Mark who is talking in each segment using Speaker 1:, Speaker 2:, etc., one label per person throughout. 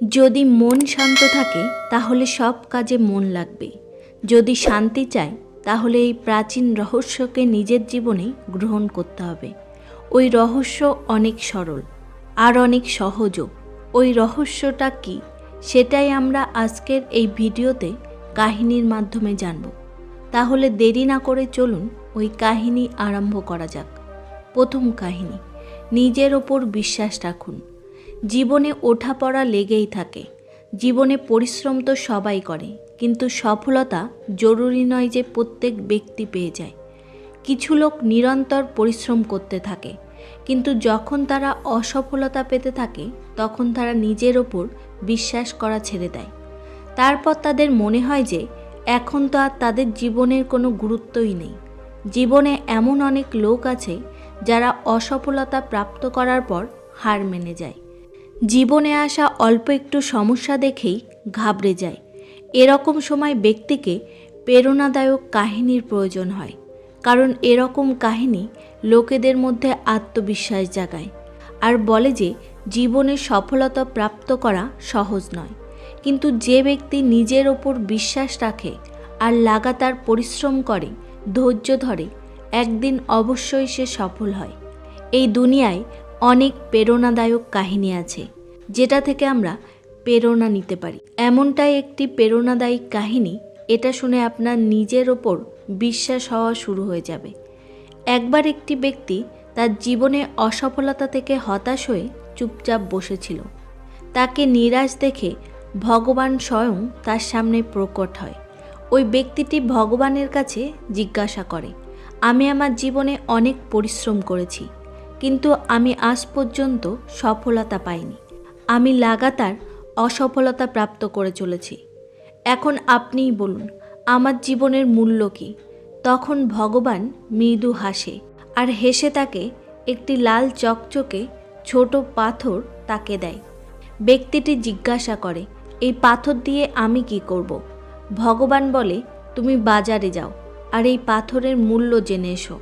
Speaker 1: যদি মন শান্ত থাকে, তাহলে সব কাজে মন লাগবে। যদি শান্তি চায় তাহলে এই প্রাচীন রহস্যকে নিজের জীবনে গ্রহণ করতে হবে। ওই রহস্য অনেক সরল আর অনেক সহজও। ওই রহস্যটা কি, সেটাই আমরা আজকের এই ভিডিওতে কাহিনীর মাধ্যমে জানব। তাহলে দেরি না করে চলুন ওই কাহিনী আরম্ভ করা যাক। প্রথম কাহিনী, নিজের ওপর বিশ্বাস রাখুন। জীবনে ওঠাপড়া লেগেই থাকে। জীবনে পরিশ্রম তো সবাই করে, কিন্তু সফলতা জরুরি নয় যে প্রত্যেক ব্যক্তি পেয়ে যায়। কিছু লোক নিরন্তর পরিশ্রম করতে থাকে, কিন্তু যখন তারা অসফলতা পেতে থাকে, তখন তারা নিজের ওপর বিশ্বাস করা ছেড়ে দেয়। তারপর তাদের মনে হয় যে, এখন তো আর তাদের জীবনের কোনো গুরুত্বই নেই। জীবনে এমন অনেক লোক আছে, যারা অসফলতা প্রাপ্ত করার পর হার মেনে যায়। জীবনে আসা অল্প একটু সমস্যা দেখেই ঘাবড়ে যায়। এরকম সময় ব্যক্তিকে প্রেরণাদায়ক কাহিনীর প্রয়োজন হয়, কারণ এরকম কাহিনী লোকেদের মধ্যে আত্মবিশ্বাস জাগায়। আর বলে যে, জীবনে সফলতা প্রাপ্ত করা সহজ নয়। কিন্তু যে ব্যক্তি নিজের ওপর বিশ্বাস রাখে আর লাগাতার পরিশ্রম করে, ধৈর্য ধরে, একদিন অবশ্যই সে সফল হয়। এই দুনিয়ায় অনেক প্রেরণাদায়ক কাহিনী আছে। যেটা থেকে আমরা প্রেরণা নিতে পারি। এমনটাই একটি প্রেরণাদায়ক কাহিনী, এটা শুনে আপনার নিজের ওপর বিশ্বাস হওয়া শুরু হয়ে যাবে। একবার একটি ব্যক্তি তার জীবনে অসফলতা থেকে হতাশ হয়ে চুপচাপ বসেছিল। তাকে নিরাশ দেখে ভগবান স্বয়ং তার সামনে প্রকট হয়। ওই ব্যক্তিটি ভগবানের কাছে জিজ্ঞাসা করে, আমি আমার জীবনে অনেক পরিশ্রম করেছি, কিন্তু আমি আজ পর্যন্ত সফলতা পাইনি। আমি লাগাতার অসফলতা প্রাপ্ত করে চলেছি। এখন আপনিই বলুন, আমার জীবনের মূল্য কী? তখন ভগবান মৃদু হাসে আর হেসে তাকে একটি লাল চকচকে ছোট পাথর তাকে দেয়। ব্যক্তিটি জিজ্ঞাসা করে, এই পাথর দিয়ে আমি কি করব? ভগবান বলে, তুমি বাজারে যাও আর এই পাথরের মূল্য জেনে এসো।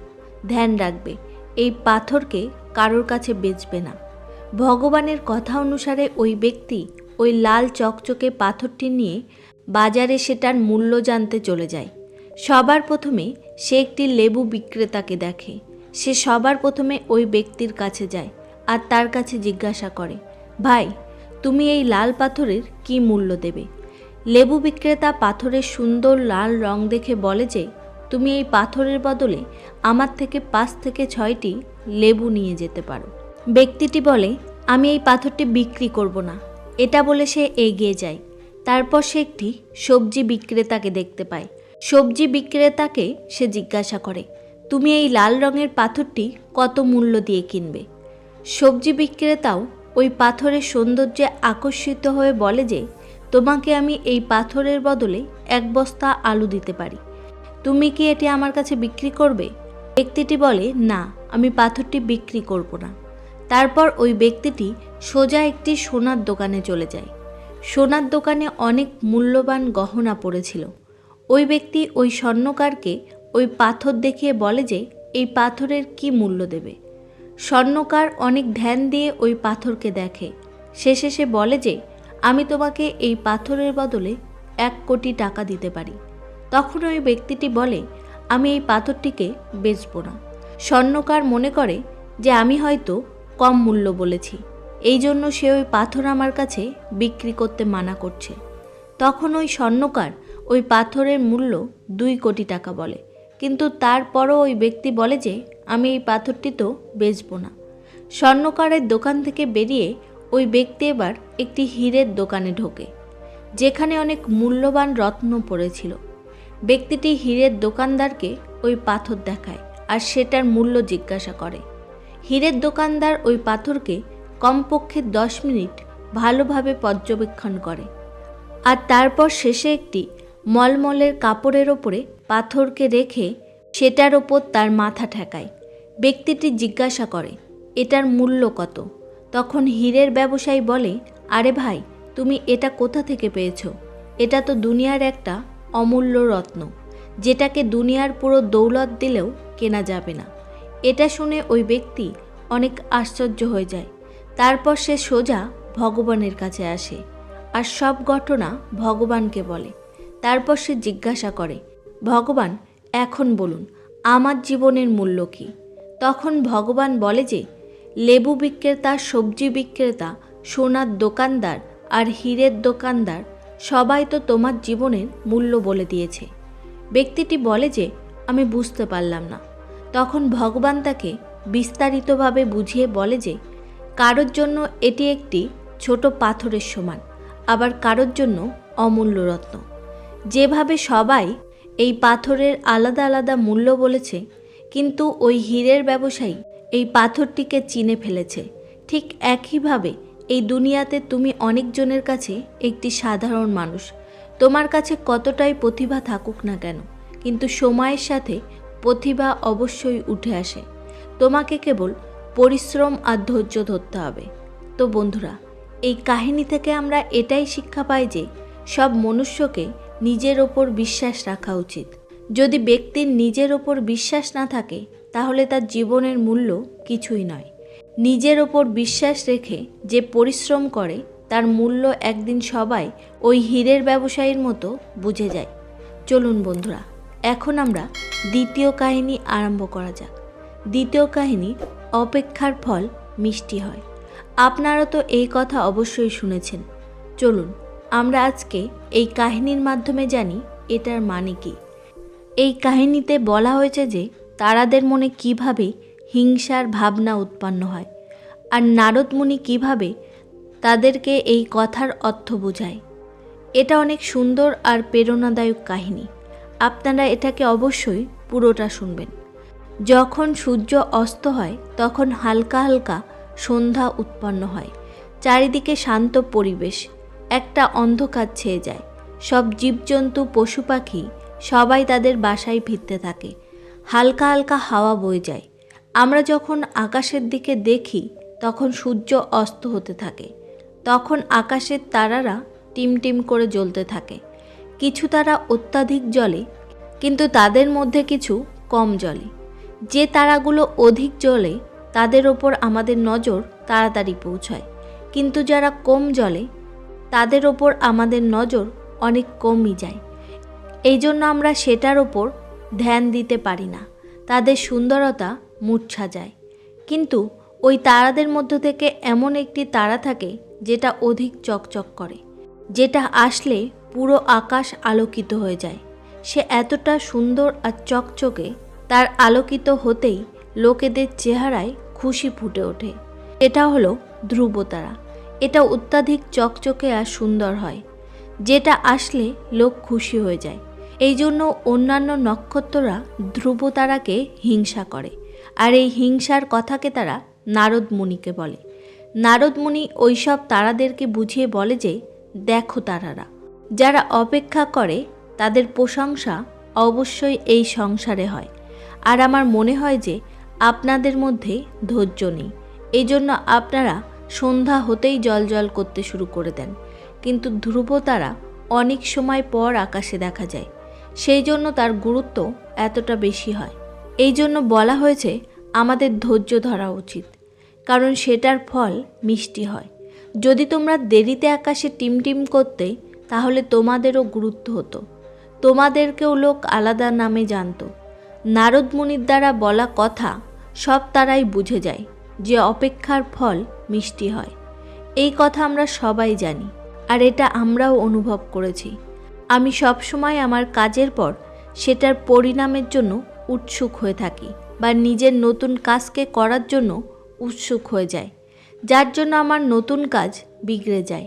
Speaker 1: ধ্যান রাখবে, এই পাথরকে কারোর কাছে বেচবে না। ভগবানের কথা অনুসারে ওই ব্যক্তি ওই লাল চকচকে পাথরটি নিয়ে বাজারে সেটার মূল্য জানতে চলে যায়। সবার প্রথমে সে একটি লেবু বিক্রেতাকে দেখে। সে সবার প্রথমে ওই ব্যক্তির কাছে যায় আর তার কাছে জিজ্ঞাসা করে, ভাই, তুমি এই লাল পাথরের কি মূল্য দেবে? লেবু বিক্রেতা পাথরের সুন্দর লাল রং দেখে বলে যে, তুমি এই পাথরের বদলে আমার থেকে পাঁচ থেকে ছয়টি লেবু নিয়ে যেতে পারো। ব্যক্তিটি বলে, আমি এই পাথরটি বিক্রি করব না। এটা বলে সে এগিয়ে যায়। তারপর সে একটি সবজি বিক্রেতাকে দেখতে পায়। সবজি বিক্রেতাকে সে জিজ্ঞাসা করে, তুমি এই লাল রঙের পাথরটি কত মূল্য দিয়ে কিনবে? সবজি বিক্রেতাও ওই পাথরের সৌন্দর্যে আকর্ষিত হয়ে বলে যে, তোমাকে আমি এই পাথরের বদলে এক বস্তা আলু দিতে পারি। তুমি কি এটি আমার কাছে বিক্রি করবে? ব্যক্তিটি বলে, না, আমি পাথরটি বিক্রি করব না। তারপর ওই ব্যক্তিটি সোজা একটি সোনার দোকানে চলে যায়। সোনার দোকানে অনেক মূল্যবান গহনা পড়েছিল। ওই ব্যক্তি ওই স্বর্ণকারকে ওই পাথর দেখিয়ে বলে যে, এই পাথরের কি মূল্য দেবে? স্বর্ণকার অনেক ধ্যান দিয়ে ওই পাথরকে দেখে। শেষে সে বলে যে, আমি তোমাকে এই পাথরের বদলে এক কোটি টাকা দিতে পারি। তখন ওই ব্যক্তিটি বলে, আমি এই পাথরটিকে বেচব না। স্বর্ণকার মনে করে যে, আমি হয়তো কম মূল্য বলেছি। এই জন্য সে ওই পাথর আমার কাছে বিক্রি করতে মানা করছে। তখন ওই স্বর্ণকার ওই পাথরের মূল্য দুই কোটি টাকা বলে। কিন্তু তারপরও ওই ব্যক্তি বলে যে, আমি এই পাথরটি তো বেচব না। স্বর্ণকারের দোকান থেকে বেরিয়ে ওই ব্যক্তি এবার একটি হীরের দোকানে ঢোকে, যেখানে অনেক মূল্যবান রত্ন পড়েছিল। ব্যক্তিটি হীরের দোকানদারকে ওই পাথর দেখায় আর সেটার মূল্য জিজ্ঞাসা করে। হীরের দোকানদার ওই পাথরকে কমপক্ষে দশ মিনিট ভালোভাবে পর্যবেক্ষণ করে। আর তারপর শেষে একটি মলমলের কাপড়ের ওপরে পাথরকে রেখে সেটার ওপর তার মাথা ঠেকায়। ব্যক্তিটি জিজ্ঞাসা করে, এটার মূল্য কত? তখন হীরের ব্যবসায়ী বলে, আরে ভাই, তুমি এটা কোথা থেকে পেয়েছ? এটা তো দুনিয়ার একটা অমূল্য রত্ন। যেটাকে দুনিয়ার পুরো দৌলত দিলেও কেনা যাবে না। এটা শুনে ওই ব্যক্তি অনেক আশ্চর্য হয়ে যায়। তারপর সে সোজা ভগবানের কাছে আসে আর সব ঘটনা ভগবানকে বলে। তারপর সে জিজ্ঞাসা করে, ভগবান, এখন বলুন, আমার জীবনের মূল্য কী? তখন ভগবান বলে যে, লেবু বিক্রেতা, সবজি বিক্রেতা, সোনার দোকানদার আর হীরের দোকানদার, সবাই তো তোমার জীবনের মূল্য বলে দিয়েছে। ব্যক্তিটি বলে যে, আমি বুঝতে পারলাম না। তখন ভগবান তাকে বিস্তারিতভাবে বুঝিয়ে বলে যে, কারোর জন্য এটি একটি ছোট পাথরের সমান, আবার কারোর জন্য অমূল্য রত্ন। যেভাবে সবাই এই পাথরের আলাদা আলাদা মূল্য বলেছে, কিন্তু ওই হীরের ব্যবসায়ী এই পাথরটিকে চিনে ফেলেছে। ঠিক একইভাবে এই দুনিয়াতে তুমি অনেকজনের কাছে একটি সাধারণ মানুষ। তোমার কাছে কতটাই প্রতিভা থাকুক না কেন, কিন্তু সময়ের সাথে প্রতিভা অবশ্যই উঠে আসে। তোমাকে কেবল পরিশ্রম আর ধৈর্য ধরতে হবে। তো বন্ধুরা, এই কাহিনী থেকে আমরা এটাই শিক্ষা পাই যে সব মনুষ্যকে নিজের ওপর বিশ্বাস রাখা উচিত। যদি ব্যক্তির নিজের ওপর বিশ্বাস না থাকে, তাহলে তার জীবনের মূল্য কিছুই নয়। নিজের ওপর বিশ্বাস রেখে যে পরিশ্রম করে, তার মূল্য একদিন সবাই ওই হীরের ব্যবসায়ীর মতো বুঝে যায়। চলুন বন্ধুরা এখন আমরা দ্বিতীয় কাহিনী আরম্ভ করা যাক। দ্বিতীয় কাহিনী, অপেক্ষার ফল মিষ্টি হয়। আপনারা তো এই কথা অবশ্যই শুনেছেন। চলুন, আমরা আজকে এই কাহিনীর মাধ্যমে জানি এটার মানে কী। এই কাহিনীতে বলা হয়েছে যে তারাদের মনে কীভাবে হিংসার ভাবনা উৎপন্ন হয় আর নারদমুনি কীভাবে তাদেরকে এই কথার অর্থ বোঝায়। এটা অনেক সুন্দর আর প্রেরণাদায়ক কাহিনী। আপনারা এটাকে অবশ্যই পুরোটা শুনবেন। যখন সূর্য অস্ত হয়, তখন হালকা হালকা সন্ধ্যা উৎপন্ন হয়। চারিদিকে শান্ত পরিবেশ, একটা অন্ধকার ছেয়ে যায়। সব জীবজন্তু, পশু পাখি সবাই তাদের বাসায় ফিরতে থাকে। হালকা হালকা হাওয়া বয়ে যায়। আমরা যখন আকাশের দিকে দেখি, তখন সূর্য অস্ত হতে থাকে। তখন আকাশের তারারা টিম টিম করে জ্বলতে থাকে। কিছু তারা অত্যাধিক জলে, কিন্তু তাদের মধ্যে কিছু কম জলে। যে তারাগুলো অধিক জলে, তাদের ওপর আমাদের নজর তাড়াতাড়ি পৌঁছায়। কিন্তু যারা কম জলে, তাদের ওপর আমাদের নজর অনেক কমই যায়। এই জন্য আমরা সেটার ওপর ধ্যান দিতে পারি না। তাদের সুন্দরতা মূর্ছা যায়। কিন্তু ওই তারাদের মধ্য থেকে এমন একটি তারা থাকে, যেটা অধিক চকচক করে। যেটা আসলে পুরো আকাশ আলোকিত হয়ে যায়। সে এতটা সুন্দর আর চকচকে, তার আলোকিত হতেই লোকেদের চেহারায় খুশি ফুটে ওঠে। এটা হলো ধ্রুবতারা। এটা অত্যাধিক চকচকে আর সুন্দর হয়। যেটা আসলে লোক খুশি হয়ে যায়। এই জন্য অন্যান্য নক্ষত্ররা ধ্রুবতারাকে হিংসা করে। আর এই হিংসার কথাকে তারা নারদ মুনিকে বলে। নারদ মুনি ওইসব তারাদেরকে বুঝিয়ে বলে যে, দেখো তারারা। যারা অপেক্ষা করে, তাদের প্রশংসা অবশ্যই এই সংসারে হয়। আর আমার মনে হয় যে, আপনাদের মধ্যে ধৈর্য নেই। এই জন্য আপনারা সন্ধ্যা হতেই জল জল করতে শুরু করে দেন। কিন্তু ধ্রুব তারা অনেক সময় পর আকাশে দেখা যায়। সেই জন্য তার গুরুত্ব এতটা বেশি হয়। এই জন্য বলা হয়েছে, আমাদের ধৈর্য ধরা উচিত। কারণ সেটার ফল মিষ্টি হয়। যদি তোমরা দেরিতে আকাশে টিমটিম করতে তাহলে তোমাদেরও গুরুত্ব হতো। তোমাদেরকেও লোক আলাদা নামে জানতো। নারদ মুনির দ্বারা বলা কথা সব তারাই বুঝে যায় যে অপেক্ষার ফল মিষ্টি হয়। এই কথা আমরা সবাই জানি, আর এটা আমরাও অনুভব করেছি। আমি সবসময় আমার কাজের পর সেটার পরিণামের জন্য উৎসুক হয়ে থাকি বা নিজের নতুন কাজকে করার জন্য উৎসুক হয়ে যায় যার জন্য আমার নতুন কাজ বিগড়ে যায়।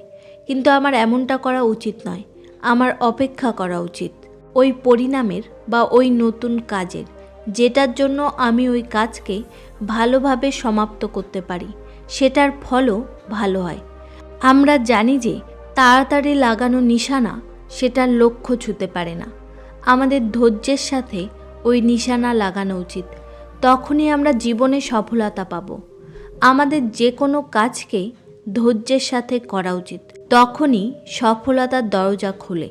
Speaker 1: কিন্তু আমার এমনটা করা উচিত নয়, আমার অপেক্ষা করা উচিত। ওই পরিণামের বা ওই নতুন কাজের, যেটার জন্য আমি ওই কাজকে ভালোভাবে সমাপ্ত করতে পারি, সেটার ফলও ভালো হয়। আমরা জানি যে তাড়াতাড়ি লাগানো নিশানা সেটার লক্ষ্য ছুতে পারে না। আমাদের ধৈর্যের সাথে ওই নিশানা লাগানো উচিত। তখনই আমরা জীবনে সফলতা পাব। আমাদের যে কোনো কাজকে ধৈর্যের সাথে করা উচিত। তখনই সফলতার দরজা খুলে।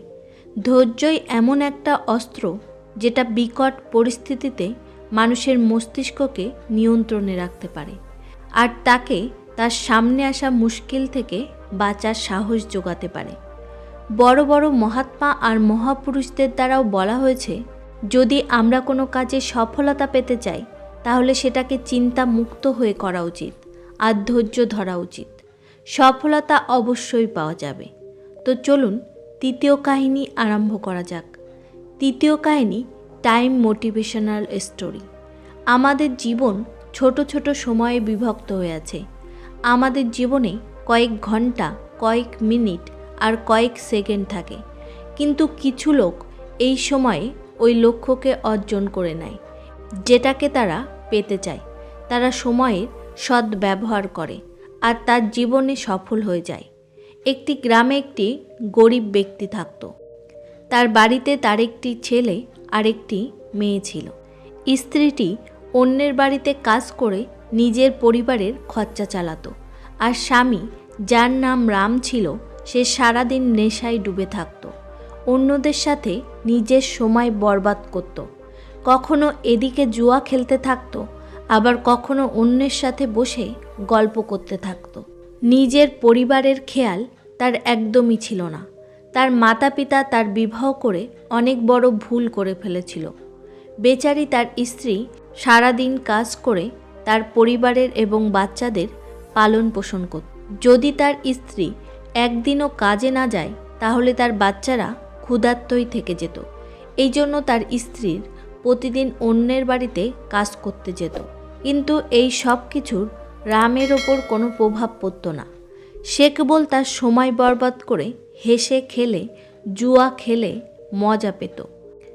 Speaker 1: ধৈর্যই এমন একটা অস্ত্র যেটা বিকট পরিস্থিতিতে মানুষের মস্তিষ্ককে নিয়ন্ত্রণে রাখতে পারে আর তাকে তার সামনে আসা মুশকিল থেকে বাঁচার সাহস যোগাতে পারে। বড় বড় মহাত্মা আর মহাপুরুষদের দ্বারাও বলা হয়েছে, যদি আমরা কোনো কাজে সফলতা পেতে চাই, তাহলে সেটাকে চিন্তা মুক্ত হয়ে করা উচিত আর ধৈর্য ধরা উচিত। সফলতা অবশ্যই পাওয়া যাবে। তো চলুন তৃতীয় কাহিনী আরম্ভ করা যাক। তৃতীয় কাহিনী টাইম মোটিভেশনাল স্টোরি আমাদের জীবন ছোট ছোট সময়ে বিভক্ত হয়ে আছে। আমাদের জীবনে কয়েক ঘণ্টা, কয়েক মিনিট আর কয়েক সেকেন্ড থাকে। কিন্তু কিছু লোক এই সময়ে ওই লক্ষ্যকে অর্জন করে নেয়, যেটাকে তারা পেতে চায়। তারা সময়ের সদ্ব্যবহার করে। আর তার জীবনে সফল হয়ে যায়। একটি গ্রামে একটি গরিব ব্যক্তি থাকত। তার বাড়িতে তার একটি ছেলে আর একটি মেয়ে ছিল। স্ত্রীটি অন্যের বাড়িতে কাজ করে নিজের পরিবারের খরচা চালাতো। আর স্বামী, যার নাম রাম ছিল, সে সারাদিন নেশায় ডুবে থাকত। অন্যদের সাথে নিজের সময় বরবাদ করত। কখনো এদিকে জুয়া খেলতে থাকতো আবার কখনো অন্যের সাথে বসে গল্প করতে থাকত। নিজের পরিবারের খেয়াল তার একদমই ছিল না। তার মাতা পিতা তার বিবাহ করে অনেক বড় ভুল করে ফেলেছিল। বেচারি তার স্ত্রী সারাদিন কাজ করে তার পরিবারের এবং বাচ্চাদের পালন পোষণ করত যদি তার স্ত্রী একদিনও কাজে না যায়, তাহলে তার বাচ্চারা ক্ষুধার্তই থেকে যেত। এই জন্য তার স্ত্রীর প্রতিদিন অন্যের বাড়িতে কাজ করতে যেত। কিন্তু এই সব কিছুর রামের ওপর কোনো প্রভাব পড়ত না। সে কেবল তার সময় বরবাদ করে হেসে খেলে, জুয়া খেলে মজা পেত।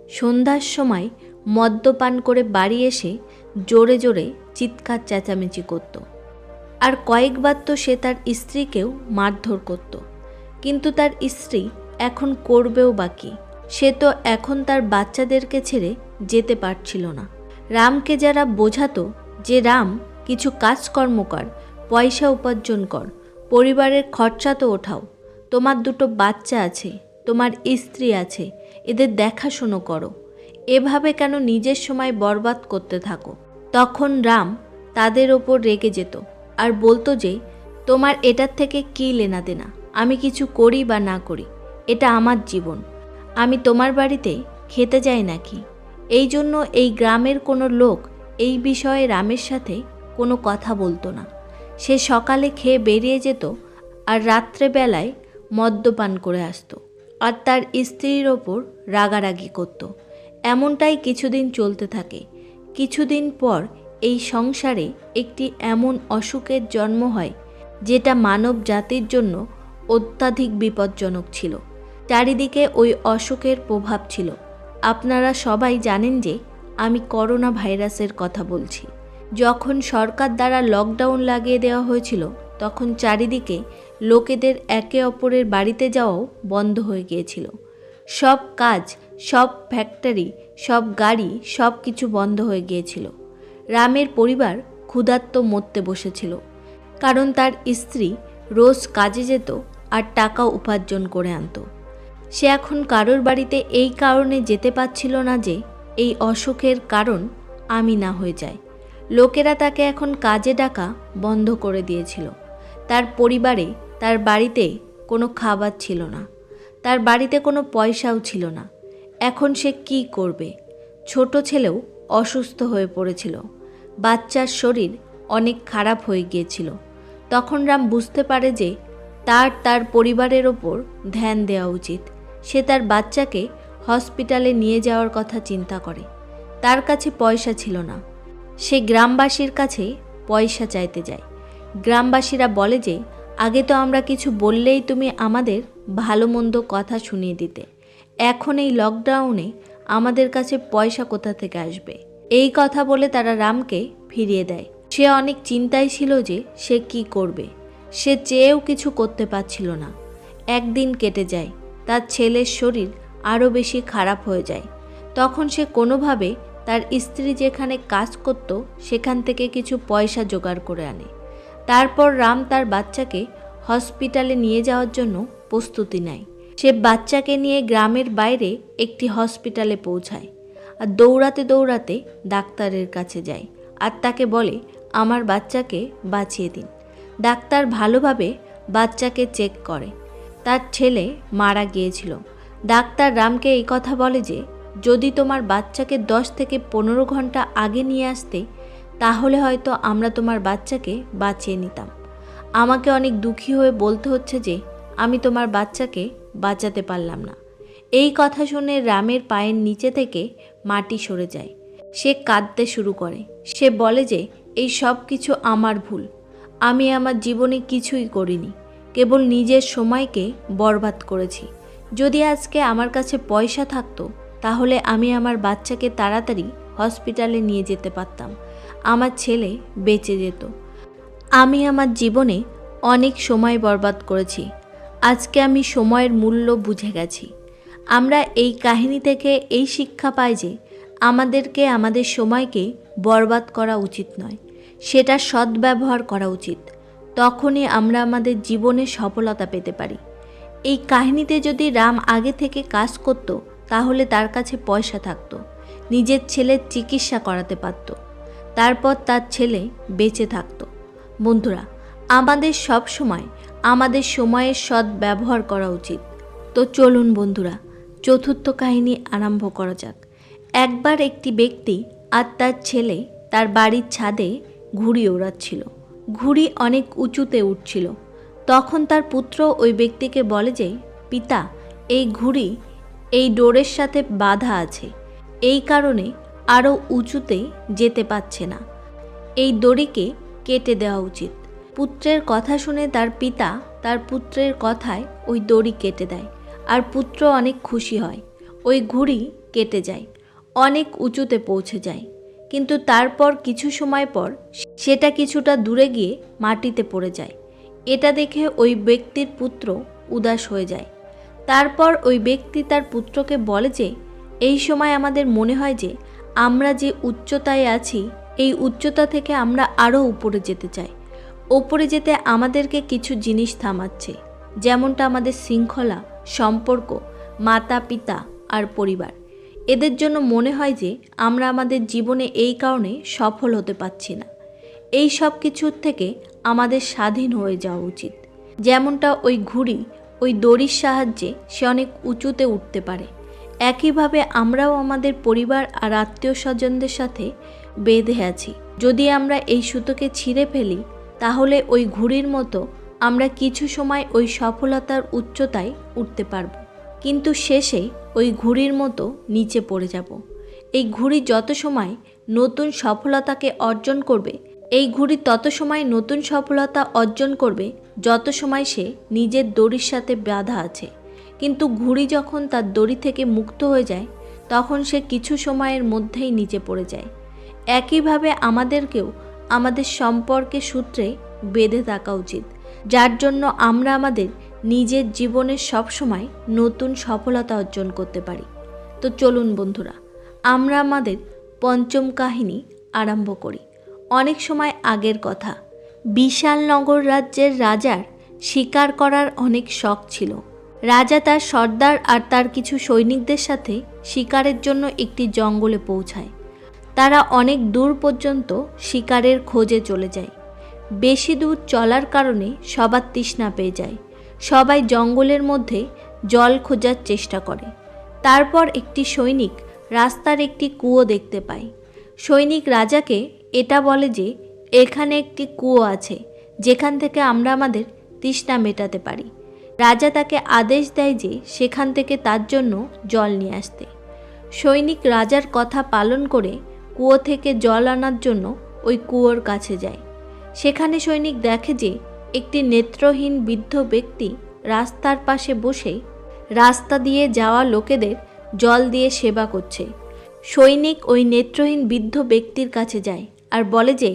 Speaker 1: সন্ধ্যার সময় মদ্যপান করে বাড়ি এসে জোরে জোরে চিৎকার চেঁচামেচি করত। আর কয়েকবার তো সে তার স্ত্রীকেও মারধর করত। কিন্তু তার স্ত্রী এখন করবেও বাকি। সে তো এখন তার বাচ্চাদেরকে ছেড়ে যেতে পারছিল না। রামকে যারা বোঝাতো যে রাম কিছু কাজকর্ম কর, পয়সা উপার্জন কর, পরিবারের খরচা তো ওঠাও। তোমার দুটো বাচ্চা আছে, তোমার স্ত্রী আছে, এদের দেখাশুনো করো। এভাবে কেন নিজের সময় বরবাদ করতে থাকো? তখন রাম তাদের ওপর রেগে যেত আর বলতো যে, তোমার এটার থেকে কী লেনা দেনা? আমি কিছু করি বা না করি, এটা আমার জীবন। আমি তোমার বাড়িতে খেতে যাই নাকি? এই জন্য এই গ্রামের কোনো লোক এই বিষয়ে রামের সাথে কোনো কথা বলতো না। সে সকালে খেয়ে বেরিয়ে যেত আর রাত্রেবেলায় মদ্যপান করে আসতো আর তার স্ত্রীর ওপর রাগারাগি করত। এমনটাই কিছুদিন চলতে থাকে। কিছুদিন পর এই সংসারে একটি এমন অসুখের জন্ম হয়, যেটা মানব জাতির জন্য অত্যাধিক বিপজ্জনক ছিল। চারিদিকে ওই অসুখের প্রভাব ছিল। আপনারা সবাই জানেন যে আমি করোনা ভাইরাসের কথা বলছি। যখন সরকার দ্বারা লকডাউন লাগিয়ে দেওয়া হয়েছিল, তখন চারিদিকে লোকেদের একে অপরের বাড়িতে যাওয়াও বন্ধ হয়ে গিয়েছিল। সব কাজ, সব ফ্যাক্টরি, সব গাড়ি, সব কিছু বন্ধ হয়ে গিয়েছিল। রামের পরিবার ক্ষুধার্ত মরতে বসেছিল। কারণ তার স্ত্রী রোজ কাজে যেত আর টাকা উপার্জন করে আনতো। সে এখন কারোর বাড়িতে এই কারণে যেতে পারছিল না যে এই অসুখের কারণ আমি না হয়ে যায় লোকেরা তাকে এখন কাজে ডাকা বন্ধ করে দিয়েছিল। তার পরিবারে, তার বাড়িতে কোনো খাবার ছিল না। তার বাড়িতে কোনো পয়সাও ছিল না। এখন সে কি করবে? ছোট ছেলেও অসুস্থ হয়ে পড়েছিল। বাচ্চার শরীর অনেক খারাপ হয়ে গিয়েছিল। তখন রাম বুঝতে পারে যে তার তার পরিবারের ওপর ধ্যান দেওয়া উচিত। সে তার বাচ্চাকে হসপিটালে নিয়ে যাওয়ার কথা চিন্তা করে। তার কাছে পয়সা ছিল না। সে গ্রামবাসীর কাছে পয়সা চাইতে যায়। গ্রামবাসীরা বলে যে, আগে তো আমরা কিছু বললেই তুমি আমাদের ভালো মন্দ কথা শুনিয়ে দিতে। এখন এই লকডাউনে আমাদের কাছে পয়সা কোথা থেকে আসবে? এই কথা বলে তারা রামকে ফিরিয়ে দেয়। সে অনেক চিন্তায় ছিল যে, সে কি করবে? সে চেয়েও কিছু করতে পারছিল না। একদিন কেটে যায়। তার ছেলের শরীর আরও বেশি খারাপ হয়ে যায়। তখন সে কোনোভাবে তার স্ত্রী যেখানে কাজ করত, সেখান থেকে কিছু পয়সা জোগাড় করে আনে। তারপর রাম তার বাচ্চাকে হসপিটালে নিয়ে যাওয়ার জন্য প্রস্তুতি নেয়। সে বাচ্চাকে নিয়ে গ্রামের বাইরে একটি হসপিটালে পৌঁছায় আর দৌড়াতে দৌড়াতে ডাক্তারের কাছে যায় আর তাকে বলে, আমার বাচ্চাকে বাঁচিয়ে দিন। ডাক্তার ভালোভাবে বাচ্চাকে চেক করে। তার ছেলে মারা গিয়েছিল। ডাক্তার রামকে এই কথা বলে যে, যদি তোমার বাচ্চাকে দশ থেকে পনেরো ঘণ্টা আগে নিয়ে আসতে, তাহলে হয়তো আমরা তোমার বাচ্চাকে বাঁচিয়ে নিতাম। আমাকে অনেক দুঃখী হয়ে বলতে হচ্ছে যে, আমি তোমার বাচ্চাকে বাঁচাতে পারলাম না। এই কথা শুনে রামের পায়ের নিচে থেকে মাটি সরে যায়। সে কাঁদতে শুরু করে। সে বলে যে, এই সব কিছু আমার ভুল। আমি আমার জীবনে কিছুই করিনি। কেবল নিজের সময়কে বরবাদ করেছি। যদি আজকে আমার কাছে পয়সা থাকতো, তাহলে আমি আমার বাচ্চাকে তাড়াতাড়ি হসপিটালে নিয়ে যেতে পারতাম। আমার ছেলে বেঁচে যেত। আমি আমার জীবনে অনেক সময় বরবাদ করেছি। আজকে আমি সময়ের মূল্য বুঝে গেছি। আমরা এই কাহিনী থেকে এই শিক্ষা পাই যে, আমাদেরকে, আমাদের সময়কে বরবাদ করা উচিত নয়। সেটা সদ্ব্যবহার করা উচিত। তখনই আমরা আমাদের জীবনে সফলতা পেতে পারি। এই কাহিনীতে যদি রাম আগে থেকে কাজ করত, তাহলে তার কাছে পয়সা থাকতো। নিজের ছেলের চিকিৎসা করাতে পারত। তারপর তার ছেলে বেঁচে থাকতো। বন্ধুরা, আমাদের সব সময় আমাদের সময়ের সৎ ব্যবহার করা উচিত। তো চলুন বন্ধুরা, চতুর্থ কাহিনী আরম্ভ করা যাক। একবার একটি ব্যক্তি আর তার ছেলে তার বাড়ির ছাদে ঘুড়ি ওড়াচ্ছিল। ঘুড়ি অনেক উঁচুতে উঠছিল। তখন তার পুত্র ওই ব্যক্তিকে বলে যে, পিতা, এই ঘুড়ি এই ডোরের সাথে বাধা আছে। এই কারণে আরও উঁচুতে যেতে পারছে না। এই দড়িকে কেটে দেওয়া উচিত। পুত্রের কথা শুনে তার পিতা তার পুত্রের কথায় ওই দড়ি কেটে দেয় আর পুত্র অনেক খুশি হয়। ওই ঘুড়ি কেটে যায়, অনেক উঁচুতে পৌঁছে যায়। কিন্তু তারপর কিছু সময় পর সেটা কিছুটা দূরে গিয়ে মাটিতে পড়ে যায়। এটা দেখে ওই ব্যক্তির পুত্র উদাস হয়ে যায়। তারপর ওই ব্যক্তি তার পুত্রকে বলে যে, এই সময় আমাদের মনে হয় যে, আমরা যে উচ্চতায় আছি, এই উচ্চতা থেকে আমরা আরও উপরে যেতে চাই। ওপরে যেতে আমাদেরকে কিছু জিনিস থামাচ্ছে, যেমনটা আমাদের শৃঙ্খলা, সম্পর্ক, মাতা, পিতা আর পরিবার। এদের জন্য মনে হয় যে, আমরা আমাদের জীবনে এই কারণে সফল হতে পারছি না। এই সব কিছুর থেকে আমাদের স্বাধীন হয়ে যাওয়া উচিত। যেমনটা ওই ঘুড়ি, ওই দড়ির সাহায্যে সে অনেক উঁচুতে উঠতে পারে। একইভাবে আমরাও আমাদের পরিবার আর আত্মীয় স্বজনদের সাথে বেঁধে আছি। যদি আমরা এই সুতোকে ছিঁড়ে ফেলি, তাহলে ওই ঘুড়ির মতো আমরা কিছু সময় ওই সফলতার উচ্চতায় উঠতে পারব। কিন্তু শেষে ওই ঘুড়ির মতো নিচে পড়ে যাব। এই ঘুড়ি যত সময় নতুন সফলতাকে অর্জন করবে এই ঘুড়ি তত সময় নতুন সফলতা অর্জন করবে, যত সময় সে নিজের দড়ির সাথে বাধা আছে। কিন্তু ঘুড়ি যখন তার দড়ি থেকে মুক্ত হয়ে যায়, তখন সে কিছু সময়ের মধ্যেই নিচে পড়ে যায়। একইভাবে আমাদেরকেও আমাদের সম্পর্কে সূত্রে বেঁধে থাকা উচিত, যার জন্য আমরা আমাদের নিজের জীবনের সবসময় নতুন সফলতা অর্জন করতে পারি। তো চলুন বন্ধুরা, আমরা আমাদের পঞ্চম কাহিনী আরম্ভ করি। অনেক সময় আগের কথা। বিশাল নগর রাজ্যের রাজার শিকার করার অনেক শখ ছিল। রাজা তার সর্দার আর তার কিছু সৈনিকদের সাথে শিকারের জন্য একটি জঙ্গলে পৌঁছায়। তারা অনেক দূর পর্যন্ত শিকারের খোঁজে চলে যায়। বেশি দূর চলার কারণে সবার তৃষ্ণা পেয়ে যায়। সবাই জঙ্গলের মধ্যে জল খোঁজার চেষ্টা করে। তারপর একটি সৈনিক রাস্তার একটি কুয়ো দেখতে পায়। সৈনিক রাজাকে এটা বলে যে, এখানে একটি কুয়ো আছে, যেখান থেকে আমরা আমাদের তৃষ্ণা মেটাতে পারি। রাজা তাকে আদেশ দেয় যে, সেখান থেকে তার জন্য জল নিয়ে আসতে। সৈনিক রাজার কথা পালন করে কুয়ো থেকে জল আনার জন্য ওই কুয়োর কাছে যায়। সেখানে সৈনিক দেখে যে, একটি নেত্রহীন বৃদ্ধ ব্যক্তি রাস্তার পাশে বসে রাস্তা দিয়ে যাওয়া লোকেদের জল দিয়ে সেবা করছে। সৈনিক ওই নেত্রহীন বৃদ্ধ ব্যক্তির কাছে যায়। আর বলে যে,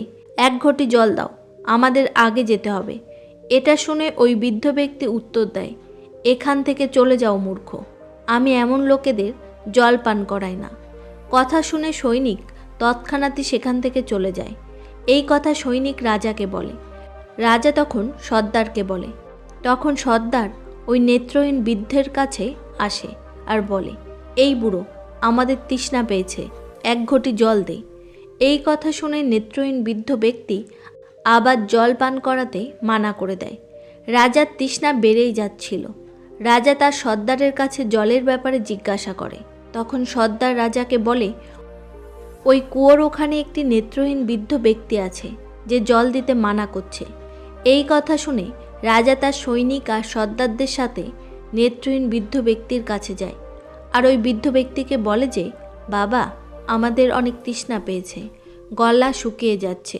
Speaker 1: এক ঘটি জল দাও, আমাদের আগে যেতে হবে। এটা শুনে ওই বৃদ্ধ ব্যক্তি উত্তর দেয়, এখান থেকে চলে যাও মূর্খ, আমি এমন লোকেদের জল পান করাই না। কথা শুনে সৈনিক তৎক্ষণাৎই সেখান থেকে চলে যায়। এই কথা সৈনিক রাজাকে বলে। রাজা তখন সর্দারকে বলে। তখন সর্দার ওই নেত্রহীন বৃদ্ধের কাছে আসে আর বলে, এই বুড়ো, আমাদের তৃষ্ণা পেয়েছে, এক ঘটি জল দে। এই কথা শুনে নেত্রহীন বৃদ্ধ ব্যক্তি আবার জল পান করাতে মানা করে দেয়। রাজার তৃষ্ণা বেড়েই যাচ্ছিল। রাজা তার সর্দারের কাছে জলের ব্যাপারে জিজ্ঞাসা করে। তখন সর্দার রাজাকে বলে, ওই কুয়োর ওখানে একটি নেত্রহীন বৃদ্ধ ব্যক্তি আছে, যে জল দিতে মানা করছে। এই কথা শুনে রাজা তার সৈনিক আর সর্দারদের সাথে নেত্রহীন বৃদ্ধ ব্যক্তির কাছে যায়। আর ওই বৃদ্ধ ব্যক্তিকে বলে যে, বাবা আমাদের অনেক তৃষ্ণা পেয়েছে। গলা শুকিয়ে যাচ্ছে।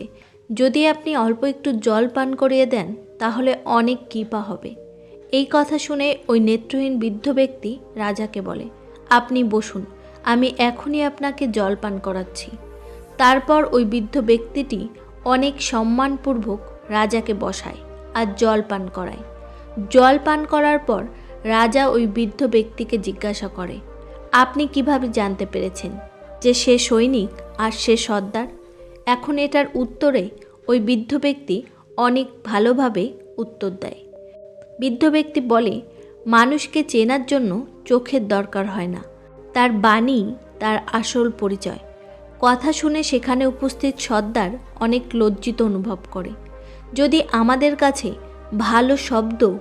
Speaker 1: যদি আপনি অল্প একটু জল পান করিয়ে দেন, তাহলে অনেক কৃপা হবে। এই কথা শুনে ওই নেত্রহীন বৃদ্ধ ব্যক্তি রাজাকে বলে, আপনি বসুন, আমি এখনই আপনাকে জল পান করাচ্ছি। তারপর ওই বৃদ্ধ ব্যক্তিটি অনেক সম্মানপূর্বক রাজাকে বসায় আর জল পান করায়। জল পান করার পর রাজা ওই বৃদ্ধ ব্যক্তিকে জিজ্ঞাসা করে, আপনি কীভাবে জানতে পেরেছেন? যে সে সৈনিক আর সে সর্দার। এখন এটার উত্তরে ওই বৃদ্ধ ব্যক্তি অনেক ভালোভাবে উত্তর দেয়। বৃদ্ধ ব্যক্তি বলে, মানুষকে চেনার জন্য চোখের দরকার হয় না। তার বাণী, তার আসল পরিচয়। কথা শুনে সেখানে উপস্থিত সর্দার অনেক লজ্জিত অনুভব করে। যদি আমাদের কাছে ভালো শব্দ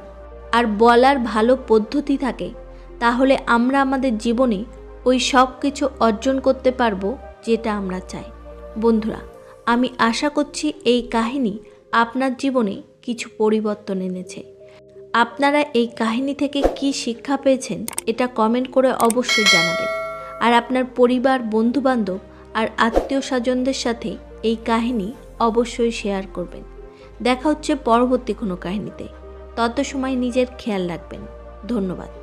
Speaker 1: আর বলার ভালো পদ্ধতি থাকে, তাহলে আমরা আমাদের জীবনে ওই সব কিছু অর্জন করতে পারব যেটা আমরা চাই। বন্ধুরা, আমি আশা করছি এই কাহিনী আপনার জীবনে কিছু পরিবর্তন এনেছে। আপনারা এই কাহিনী থেকে কি শিক্ষা পেয়েছেন এটা কমেন্ট করে অবশ্যই জানাবেন। আর আপনার পরিবার, বন্ধুবান্ধব আর আত্মীয় স্বজনদের সাথে এই কাহিনী অবশ্যই শেয়ার করবেন। দেখা হচ্ছে পরবর্তী কোনো কাহিনীতে। তত সময় নিজের খেয়াল রাখবেন। ধন্যবাদ।